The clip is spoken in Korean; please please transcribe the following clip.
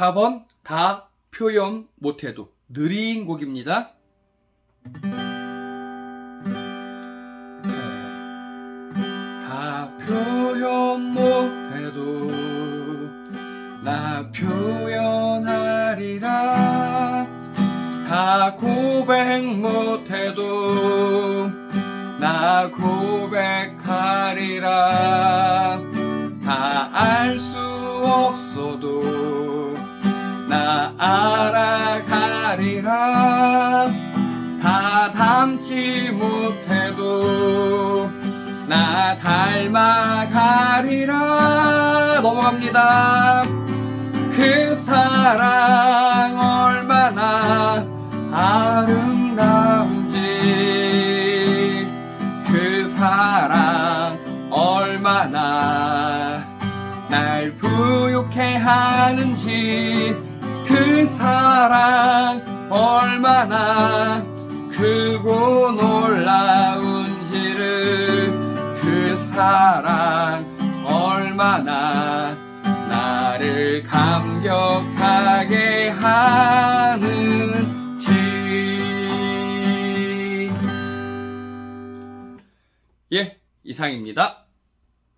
4번 다 표현 못해도 느린 곡입니다. 다 표현 못해도 나 표현하리라 다 고백 못해도 나 고백하리라 다 알 수 없어도 나 알아가리라. 다 닮지 못해도 나 닮아가리라. 넘어갑니다. 그 사랑 얼마나 아름다운지. 그 사랑 얼마나 날 부욕해 하는지 그 사랑 얼마나 크고 놀라운지를 그 사랑 얼마나 나를 감격하게 하는지. 예 이상입니다